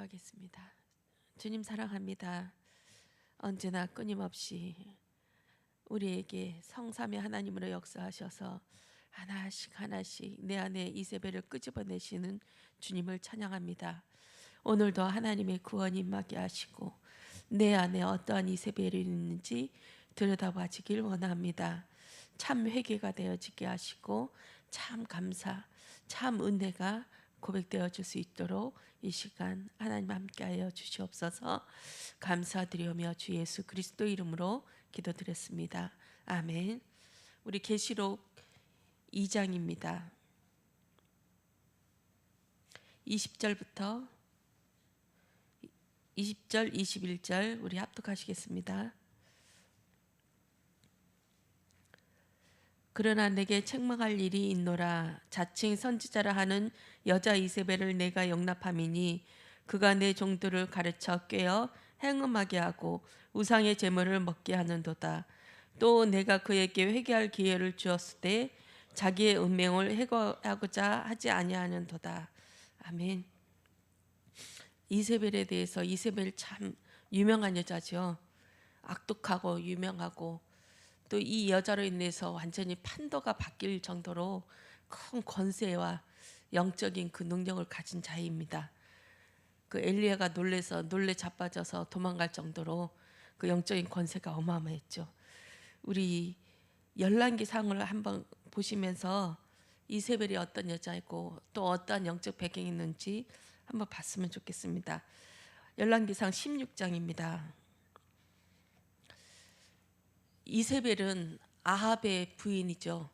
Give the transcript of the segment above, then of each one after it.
기도하겠습니다. 주님 사랑합니다. 언제나 끊임없이 우리에게 성삼의 하나님으로 역사하셔서 하나씩 하나씩 내 안에 이세벨을 끄집어내시는 주님을 찬양합니다. 오늘도 하나님의 구원이 임하게 하시고 내 안에 어떠한 이세벨이 있는지 들여다봐지길 원합니다. 참 회개가 되어지게 하시고 참 감사, 참 은혜가 고백되어 줄 수 있도록 이 시간 하나님 함께하여 주시옵소서 감사드리며 주 예수 그리스도 이름으로 기도드렸습니다. 아멘. 우리 계시록 2장입니다. 20절부터 20절, 21절 우리 합독하시겠습니다. 그러나 내게 책망할 일이 있노라. 자칭 선지자라 하는 여자 이세벨을 내가 영납함이니 그가 내 종들을 가르쳐 꿰어 행음하게 하고 우상의 제물을 먹게 하는도다. 또 내가 그에게 회개할 기회를 주었을 때 자기의 운명을 해고하고자 하지 아니하는도다. 아멘. 이세벨에 대해서 이세벨 참 유명한 여자죠 악독하고 유명하고 또 이 여자로 인해서 완전히 판도가 바뀔 정도로 큰 권세와 영적인 그 능력을 가진 자입니다. 그 엘리야가 놀래서 놀래 자빠져서 도망갈 정도로 그 영적인 권세가 어마어마했죠. 우리 열랑기 상을 한번 보시면서 이세벨이 어떤 여자이고 또 어떠한 영적 배경이 있는지 한번 봤으면 좋겠습니다. 열랑기상 16장입니다. 이세벨은 아합의 부인이죠.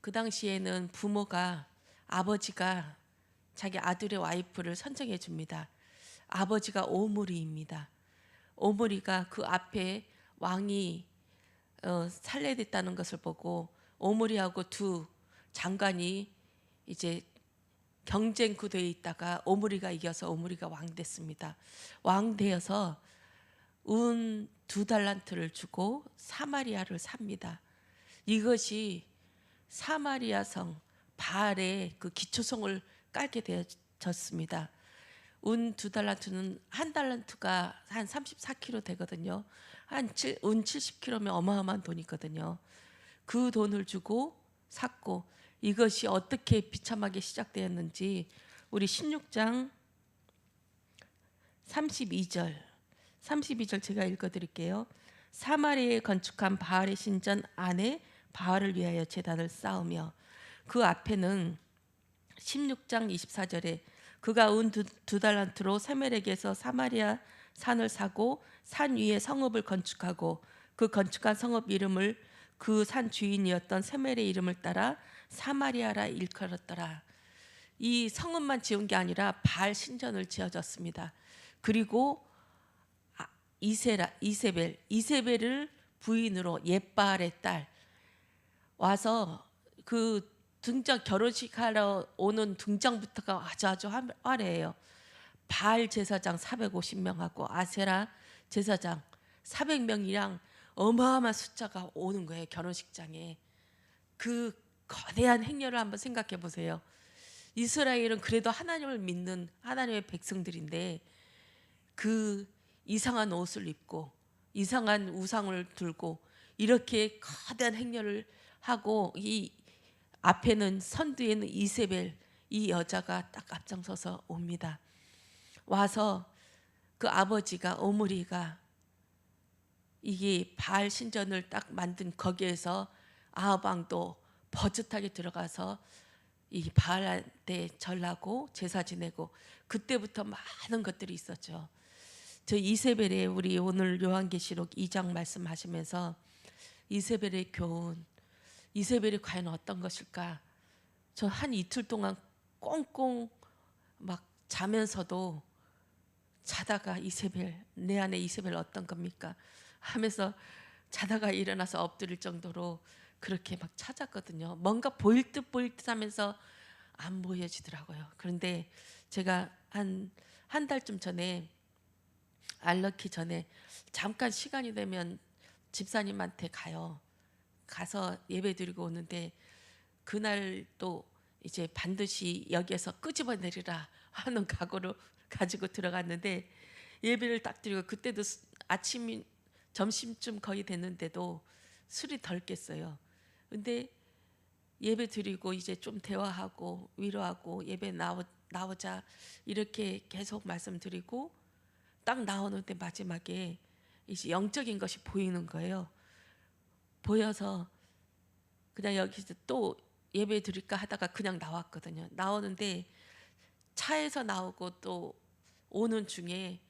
그 당시에는 부모가 아버지가 자기 아들의 와이프를 선정해 줍니다. 아버지가 오므리입니다. 오므리가 그 앞에 왕이 어, 살해됐다는 것을 보고 오므리하고 두 장관이 이제 경쟁 구도에 있다가 오므리가 이겨서 오므리가 왕 됐습니다. 왕 되어서 운 두 달란트를 주고 사마리아를 삽니다. 이것이 사마리아 성 바알의 그 기초성을 깔게 되어졌습니다. 운 두 달란트는 한 달란트가 한 34kg 되거든요. 한운 70kg면 어마어마한 돈이거든요. 그 돈을 주고 샀고 이것이 어떻게 비참하게 시작되었는지 우리 16장 32절 32절 제가 읽어드릴게요. 사마리에 건축한 바알의 신전 안에 바알을 위하여 제단을 쌓으며 그 앞에는 16장 24절에 그가 운두 두 달란트로 세멜에게서 사마리아 산을 사고 산 위에 성읍을 건축하고 그 건축한 성읍 이름을 그 산 주인이었던 세멜의 이름을 따라 사마리아라 일컬었더라. 이 성읍만 지은 게 아니라 바알 신전을 지어졌습니다. 그리고 아, 이세라 이세벨 이세벨을 부인으로 옛바알의 딸 와서 그 등장 결혼식 하러 오는 등장부터가 아주 아주 화- 화려해요. 바알 제사장 450명하고 아세라 제사장 400명이랑 어마어마한 숫자가 오는 거예요 결혼식장에. 그 거대한 행렬을 한번 생각해 보세요. 이스라엘은 그래도 하나님을 믿는 하나님의 백성들인데 그 이상한 옷을 입고 이상한 우상을 들고 이렇게 거대한 행렬을 하고 이 앞에는 선두에는 이세벨 이 여자가 딱 앞장서서 옵니다. 와서 그 아버지가 오므리가 이게 바알 신전을 딱 만든 거기에서 아합왕도 버젓하게 들어가서 이 바알한테 절하고 제사 지내고 그때부터 많은 것들이 있었죠. 저 이세벨의 우리 오늘 요한계시록 2장 말씀하시면서 이세벨의 교훈, 이세벨이 과연 어떤 것일까? 저 한 이틀 동안 꽁꽁 막 자면서도 자다가 이세벨 내 안에 이세벨 어떤 겁니까? 하면서 자다가 일어나서 엎드릴 정도로 그렇게 막 찾았거든요. 뭔가 보일 듯 보일 듯 하면서 안 보여지더라고요. 그런데 제가 한 한 달쯤 전에 알럭기 전에 잠깐 시간이 되면 집사님한테 가요. 가서 예배 드리고 오는데 그날 또 이제 반드시 여기에서 끄집어 내리라 하는 각오로 가지고 들어갔는데 예배를 딱 드리고 그때도 수- 아침 점심쯤 거의 됐는데도 술이 덜 깼어요. 근데 예배 드리고 이제 좀 대화하고 위로하고 예배 나오, 나오자 이렇게 계속 말씀드리고 딱 나오는데 마지막에 이제 영적인 것이 보이는 거예요. 보여서 그냥 여기서 또 예배 드릴까 하다가 그냥 나왔거든요. 나오는데 차에서 나오고 또 오는 중에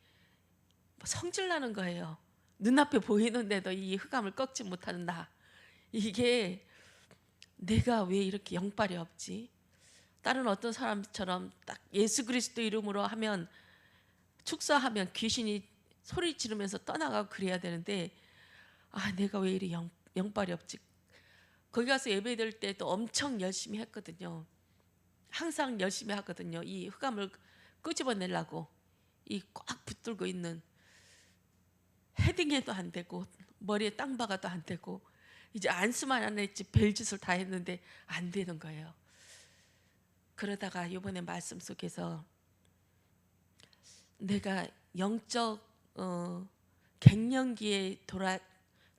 성질 나는 거예요. 눈앞에 보이는데도 이 흑암을 꺾지 못하는 나. 이게 내가 왜 이렇게 영빨이 없지? 다른 어떤 사람처럼 딱 예수 그리스도 이름으로 하면 축사하면 귀신이 소리 지르면서 떠나가고 그래야 되는데 아 내가 왜 이리 영, 영빨이 없지? 거기 가서 예배 드릴 때도 엄청 열심히 했거든요. 항상 열심히 하거든요. 이 흑암을 끄집어내려고 이 꽉 붙들고 있는 헤딩해도 안 되고 머리에 땅 박아도 안 되고 이제 안수만 안 했지 별짓을 다 했는데 안 되는 거예요. 그러다가 이번에 말씀 속에서 내가 영적 어, 갱년기에 돌아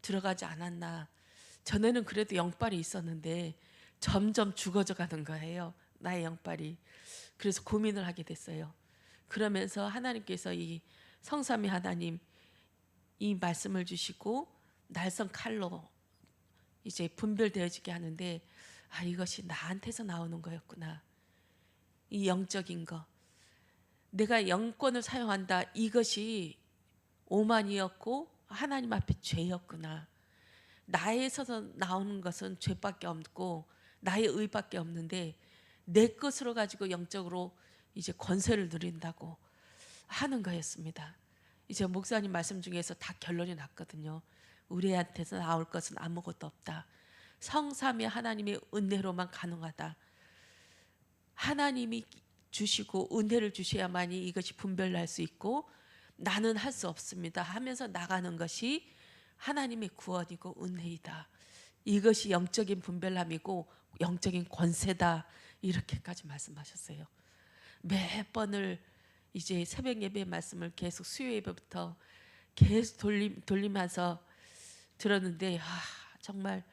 들어가지 않았나. 전에는 그래도 영빨이 있었는데 점점 죽어져 가는 거예요. 나의 영빨이. 그래서 고민을 하게 됐어요. 그러면서 하나님께서 이 성삼위 하나님 이 말씀을 주시고 날선 칼로 이제 분별되어지게 하는데 아 이것이 나한테서 나오는 거였구나. 이 영적인 거. 내가 영권을 사용한다. 이것이 오만이었고 하나님 앞에 죄였구나. 나에서 나오는 것은 죄밖에 없고 나의 의밖에 없는데 내 것으로 가지고 영적으로 이제 권세를 누린다고 하는 거였습니다. 이제 목사님 말씀 중에서 다 결론이 났거든요. 우리한테서 나올 것은 아무것도 없다. 성삼위 하나님의 은혜로만 가능하다. 하나님이 주시고 은혜를 주셔야만이 이것이 분별날 수 있고 나는 할 수 없습니다 하면서 나가는 것이 하나님의 구원이고 은혜이다. 이것이 영적인 분별함이고 영적인 권세다. 이렇게까지 말씀하셨어요. 몇 번을 이제 새벽 예배 말씀을 계속 수요 예배부터 계속 돌림, 돌리면서 들었는데 아, 정말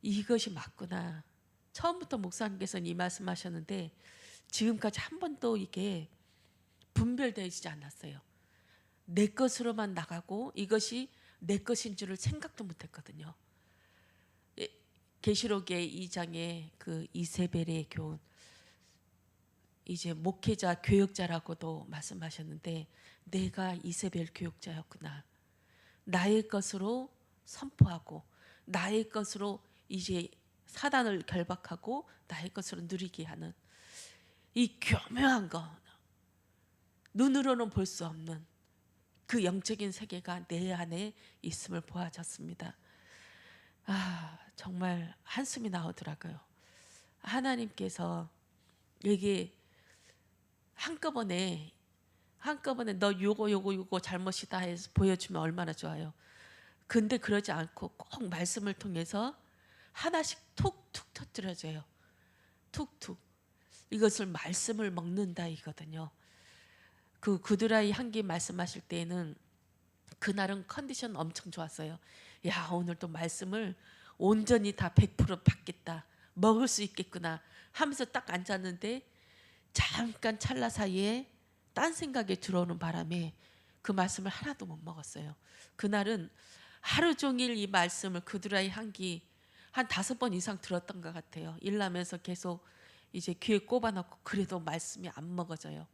이것이 맞구나. 처음부터 목사님께서는 이 말씀하셨는데 지금까지 한 번도 이게 분별되지 않았어요. 내 것으로만 나가고 이것이 내 것인 줄을 생각도 못했거든요. 예, 계시록의 2장에 그 이세벨의 교훈 이제 목회자 교역자라고도 말씀하셨는데 내가 이세벨 교역자였구나. 나의 것으로 선포하고 나의 것으로 이제 사단을 결박하고 나의 것으로 누리게 하는 이 교묘한 거 눈으로는 볼 수 없는 그 영적인 세계가 내 안에 있음을 보아졌습니다. 아 정말 한숨이 나오더라고요. 하나님께서 이게 한꺼번에 한꺼번에 너 요거 요거 요거 잘못이다 해서 보여주면 얼마나 좋아요. 근데 그러지 않고 꼭 말씀을 통해서 하나씩 툭툭 터뜨려줘요. 툭툭. 이것을 말씀을 먹는다 이거든요. 그 구드라이 향기 말씀하실 때에는 그날은 컨디션 엄청 좋았어요. 야 오늘 또 말씀을 온전히 다 100% 받겠다. 먹을 수 있겠구나 하면서 딱 앉았는데 잠깐 찰나 사이에 딴 생각에 들어오는 바람에 그 말씀을 하나도 못 먹었어요. 그날은 하루 종일 이 말씀을 그드라이 향기 한 다섯 번 이상 들었던 것 같아요. 일하면서 계속 이제 귀에 꼽아놓고 그래도 말씀이 안 먹어져요.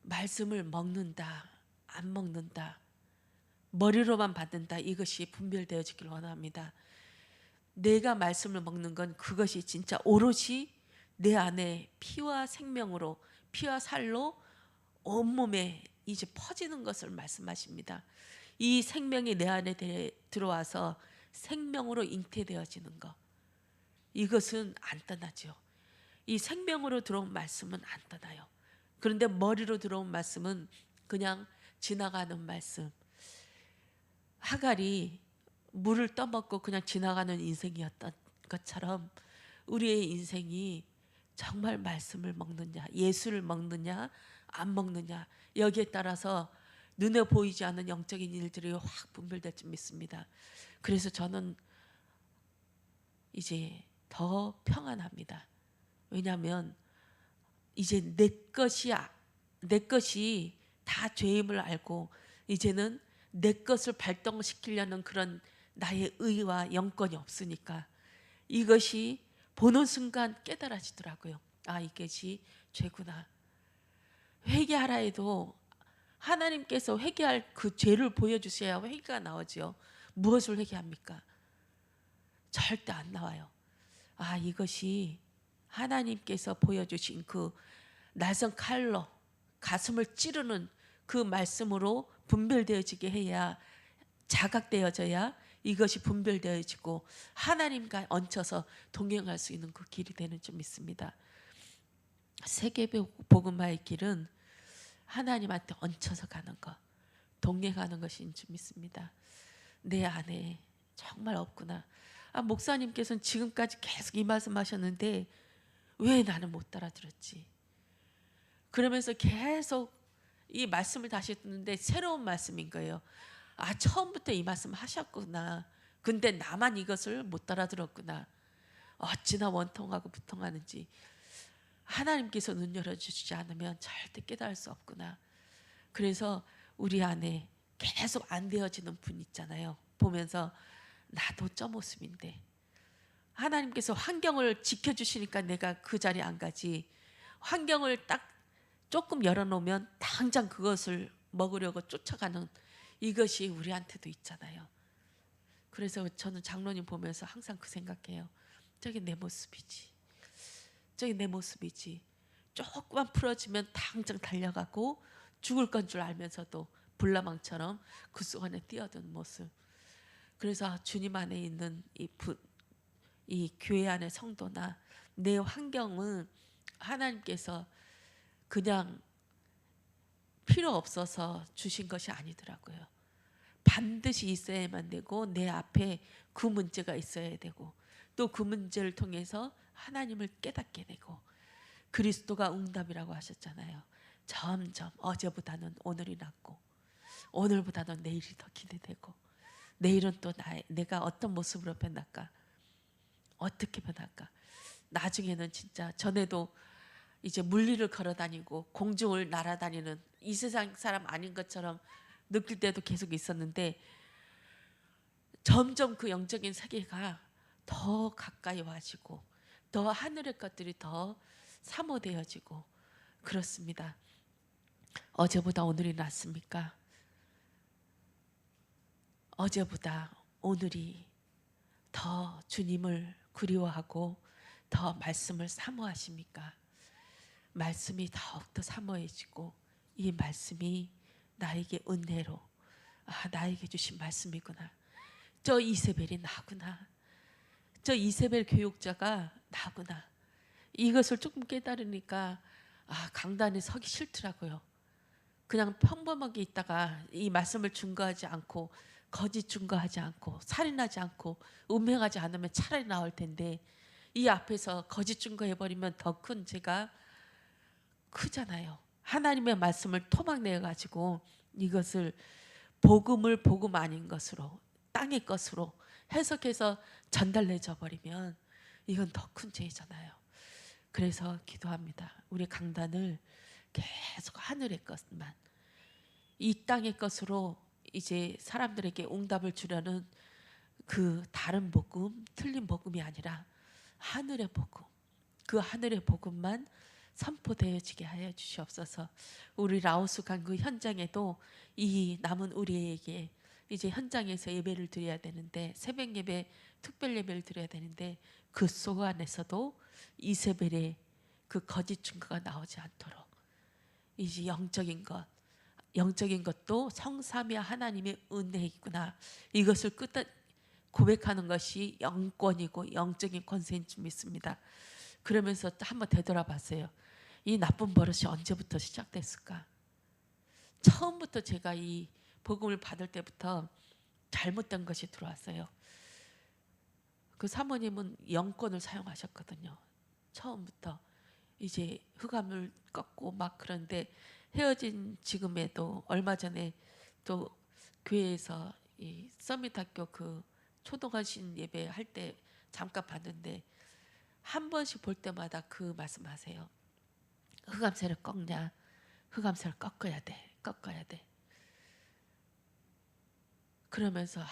말씀을 먹는다, 안 먹는다, 머리로만 받는다 이것이 분별되어지길 원합니다. 내가 말씀을 먹는 건 그것이 진짜 오롯이 내 안에 피와 생명으로 피와 살로 온몸에 이제 퍼지는 것을 말씀하십니다. 이 생명이 내 안에 대- 들어와서 생명으로 잉태되어지는 것. 이것은 안 떠나죠. 이 생명으로 들어온 말씀은 안 떠나요. 그런데 머리로 들어온 말씀은 그냥 지나가는 말씀. 하갈이 물을 떠먹고 그냥 지나가는 인생이었던 것처럼 우리의 인생이 정말 말씀을 먹느냐, 예수를 먹느냐, 안 먹느냐 여기에 따라서 눈에 보이지 않는 영적인 일들이 확 분별될 줄 믿습니다. 그래서 저는 이제 더 평안합니다. 왜냐하면 이제 내 것이 아- 내 것이 다 죄임을 알고 이제는 내 것을 발동시키려는 그런 나의 의와 영권이 없으니까 이것이 보는 순간 깨달아지더라고요. 아 이것이 죄구나. 회개하라 해도 하나님께서 회개할 그 죄를 보여주셔야 회개가 나오지요. 무엇을 회개합니까? 절대 안 나와요. 아 이것이 하나님께서 보여주신 그 날선 칼로 가슴을 찌르는 그 말씀으로 분별되어지게 해야 자각되어져야 이것이 분별되어지고 하나님과 얹혀서 동행할 수 있는 그 길이 되는 줄 믿습니다. 세계 복음화의 길은 하나님한테 얹혀서 가는 것, 동행하는 것인 줄 믿습니다. 내 안에 정말 없구나. 아, 목사님께서는 지금까지 계속 이 말씀하셨는데 왜 나는 못 따라들었지? 그러면서 계속 이 말씀을 다시 듣는데 새로운 말씀인 거예요. 아 처음부터 이 말씀 하셨구나. 근데 나만 이것을 못 알아들었구나. 어찌나 원통하고 부통하는지 하나님께서 눈 열어주시지 않으면 절대 깨달을 수 없구나. 그래서 우리 안에 계속 안 되어지는 분 있잖아요. 보면서 나도 저 모습인데 하나님께서 환경을 지켜주시니까 내가 그 자리에 안 가지. 환경을 딱 조금 열어놓으면 당장 그것을 먹으려고 쫓아가는 이것이 우리한테도 있잖아요. 그래서 저는 장로님 보면서 항상 그 생각해요. 저게 내 모습이지. 저게 내 모습이지. 조금만 풀어지면 당장 달려가고 죽을 건 줄 알면서도 불나방처럼 그 속 안에 뛰어든 모습. 그래서 주님 안에 있는 이, 부, 이 교회 안의 성도나 내 환경은 하나님께서 그냥 필요 없어서 주신 것이 아니더라고요. 반드시 있어야만 되고 내 앞에 그 문제가 있어야 되고 또 그 문제를 통해서 하나님을 깨닫게 되고 그리스도가 응답이라고 하셨잖아요. 점점 어제보다는 오늘이 낫고 오늘보다는 내일이 더 기대되고 내일은 또 나, 내가 어떤 모습으로 변할까 어떻게 변할까 나중에는 진짜 전에도 이제 물리를 걸어 다니고 공중을 날아다니는 이 세상 사람 아닌 것처럼 느낄 때도 계속 있었는데 점점 그 영적인 세계가 더 가까이 와지고 더 하늘의 것들이 더 사모되어지고 그렇습니다. 어제보다 오늘이 낫습니까? 어제보다 오늘이 더 주님을 그리워하고 더 말씀을 사모하십니까? 말씀이 더욱더 사모해지고 이 말씀이 나에게 은혜로 아 나에게 주신 말씀이구나. 저 이세벨이 나구나. 저 이세벨 교육자가 나구나. 이것을 조금 깨달으니까 아 강단에 서기 싫더라고요. 그냥 평범하게 있다가 이 말씀을 증거하지 않고 거짓 증거하지 않고 살인하지 않고 음행하지 않으면 차라리 나을 텐데 이 앞에서 거짓 증거해 버리면 더 큰 죄가 크잖아요. 하나님의 말씀을 토막내 가지고 이것을 복음을 복음 아닌 것으로 땅의 것으로 해석해서 전달내줘 버리면 이건 더 큰 죄잖아요. 그래서 기도합니다. 우리 강단을 계속 하늘의 것만 이 땅의 것으로 이제 사람들에게 응답을 주려는 그 다른 복음, 틀린 복음이 아니라 하늘의 복음, 그 하늘의 복음만 선포되어지게 하여 주시옵소서. 우리 라오스 간그 현장에도 이 남은 우리에게 이제 현장에서 예배를 드려야 되는데 새벽 예배, 특별 예배를 드려야 되는데 그 속 안에서도 이세벨의 그 거짓 증거가 나오지 않도록 이제 영적인 것, 영적인 것도 성삼위 하나님의 은혜이구나. 이것을 끝 고백하는 것이 영권이고 영적인 권세인 줄 믿습니다. 그러면서 또 한번 되돌아봤어요. 이 나쁜 버릇이 언제부터 시작됐을까? 처음부터 제가 이 복음을 받을 때부터 잘못된 것이 들어왔어요. 그 사모님은 영권을 사용하셨거든요. 처음부터 이제 흑암을 꺾고 막 그런데 헤어진 지금에도 얼마 전에 또 교회에서 이 서밋학교 그 초동하신 예배 할 때 잠깐 봤는데 한 번씩 볼 때마다 그 말씀하세요. 흑암새를 꺾냐? 흑암새를 꺾어야 돼. 꺾어야 돼. 그러면서 아,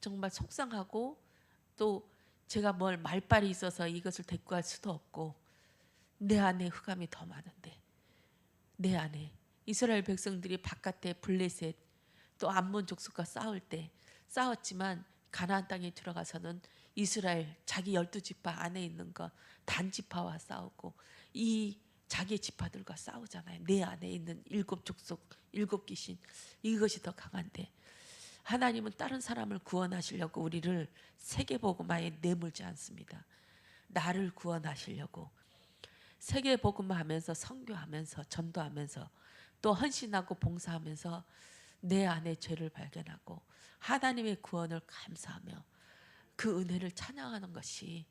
정말 속상하고 또 제가 뭘 말빨이 있어서 이것을 대꾸할 수도 없고 내 안에 흑암이 더 많은데 내 안에 이스라엘 백성들이 바깥에 블레셋 또 암몬 족속과 싸울 때 싸웠지만 가나안 땅에 들어가서는 이스라엘 자기 열두 지파 안에 있는 거 단지파와 싸우고 이 자기 지파들과 싸우잖아요. 내 안에 있는 일곱 족속, 일곱 귀신 이것이 더 강한데 하나님은 다른 사람을 구원하시려고 우리를 세계복음화에 내몰지 않습니다. 나를 구원하시려고 세계 복음화하면서 선교하면서 전도하면서 또 헌신하고 봉사하면서 내 안에 죄를 발견하고 하나님의 구원을 감사하며 그 은혜를 찬양하는 것이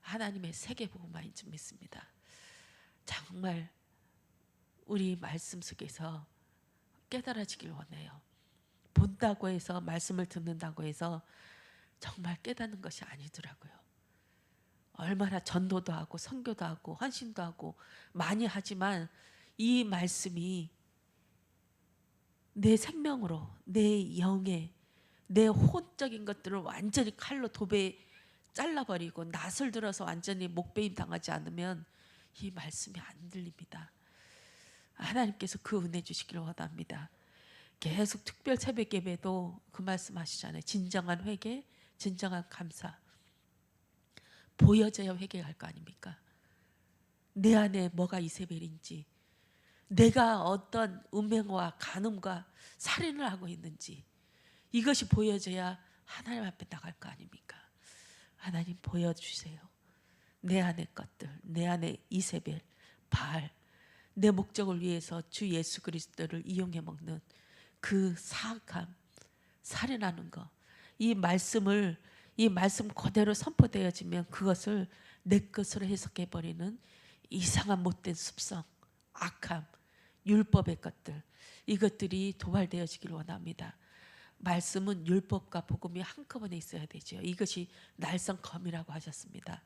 하나님의 세계 복음화인 줄 믿습니다. 정말 우리 말씀 속에서 깨달아지길 원해요. 본다고 해서 말씀을 듣는다고 해서 정말 깨닫는 것이 아니더라고요. 얼마나 전도도 하고 선교도 하고 헌신도 하고 많이 하지만 이 말씀이 내 생명으로 내 영에 내 혼적인 것들을 완전히 칼로 도배 잘라버리고 낫을 들어서 완전히 목베임 당하지 않으면 이 말씀이 안 들립니다. 하나님께서 그 은혜 주시기를 원합니다. 계속 특별 새벽 예배도 그 말씀하시잖아요. 진정한 회개, 진정한 감사. 보여져야 회개할 거 아닙니까? 내 안에 뭐가 이세벨인지, 내가 어떤 음행과 간음과 살인을 하고 있는지 이것이 보여져야 하나님 앞에 나갈 거 아닙니까? 하나님 보여주세요. 내 안의 것들, 내 안의 이세벨, 바알, 내 목적을 위해서 주 예수 그리스도를 이용해 먹는 그 사악함, 살인하는 거, 이 말씀을 이 말씀 그대로 선포되어지면 그것을 내 것으로 해석해 버리는 이상한 못된 습성, 악함, 율법의 것들 이것들이 도발되어지기를 원합니다. 말씀은 율법과 복음이 한꺼번에 있어야 되죠. 이것이 날성검이라고 하셨습니다.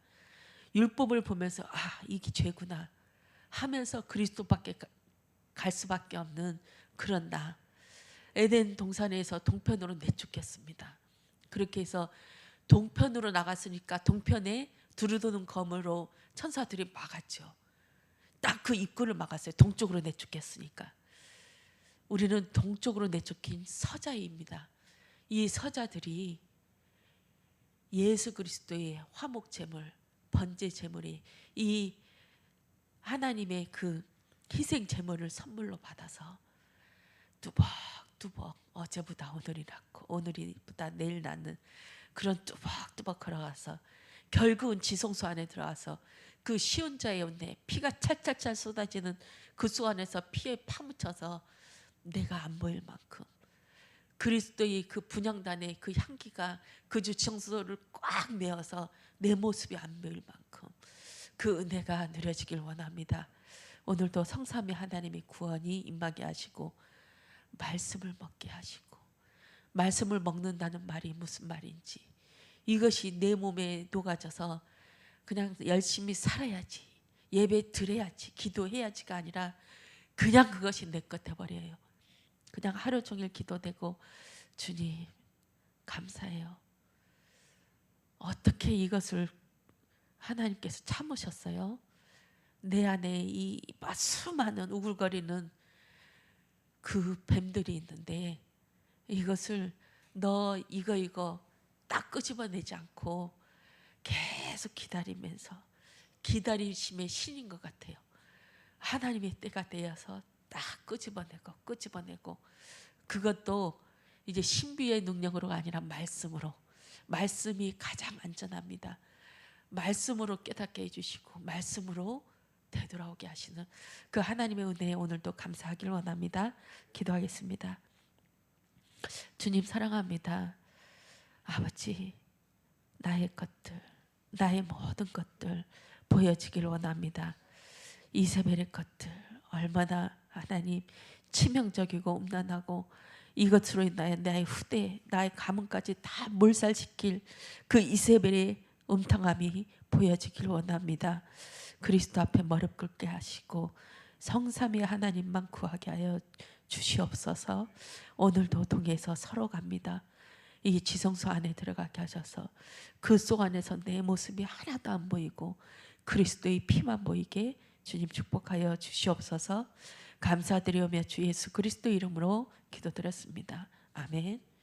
율법을 보면서 아 이게 죄구나 하면서 그리스도밖에 가- 갈 수밖에 없는 그런 나 에덴 동산에서 동편으로 내쫓겼습니다. 그렇게 해서 동편으로 나갔으니까 동편에 두루도는 검으로 천사들이 막았죠. 딱 그 입구를 막았어요. 동쪽으로 내쫓겼으니까. 우리는 동쪽으로 내쫓긴 서자입니다. 이 서자들이 예수 그리스도의 화목 제물, 번제 제물이 이 하나님의 그 희생 제물을 선물로 받아서 뚜벅뚜벅 어제보다 오늘이 낫고 오늘이보다 내일 낫는 그런 뚜벅뚜벅 걸어가서 결국은 지성소 안에 들어와서 그 시온자의 은혜 피가 찰찰찰 쏟아지는 그 수 안에서 피에 파묻혀서 내가 안 보일 만큼 그리스도의 그 분향단의 그 향기가 그 주청소를 꽉 메어서 내 모습이 안 보일 만큼 그 은혜가 누려지길 원합니다. 오늘도 성삼위 하나님의 구원이 임하게 하시고 말씀을 먹게 하시고 말씀을 먹는다는 말이 무슨 말인지 이것이 내 몸에 녹아져서 그냥 열심히 살아야지 예배 드려야지 기도해야지가 아니라 그냥 그것이 내 것 돼버려요. 그냥 하루 종일 기도되고 주님 감사해요. 어떻게 이것을 하나님께서 참으셨어요? 내 안에 이 수많은 우글거리는 그 뱀들이 있는데 이것을 너 이거 이거 딱 끄집어내지 않고 계속 기다리면서 기다리심의 신인 것 같아요. 하나님의 때가 되어서 딱 끄집어내고 끄집어내고 그것도 이제 신비의 능력으로가 아니라 말씀으로 말씀이 가장 안전합니다. 말씀으로 깨닫게 해주시고 말씀으로 되돌아오게 하시는 그 하나님의 은혜에 오늘도 감사하길 원합니다. 기도하겠습니다. 주님 사랑합니다. 아버지 나의 것들 나의 모든 것들 보여지길 원합니다. 이세벨의 것들 얼마나 하나님 치명적이고 음란하고 이것으로 인하여 나의 후대, 나의 가문까지 다 몰살시킬 그 이세벨의 음탕함이 보여지길 원합니다. 그리스도 앞에 머리 꿇게 하시고 성삼위 하나님만 구하게 하여 주시옵소서. 오늘도 동에서 서로 갑니다. 이 지성소 안에 들어가게 하셔서 그 속 안에서 내 모습이 하나도 안 보이고 그리스도의 피만 보이게 주님 축복하여 주시옵소서. 감사드리오며 주 예수 그리스도 이름으로 기도드렸습니다. 아멘.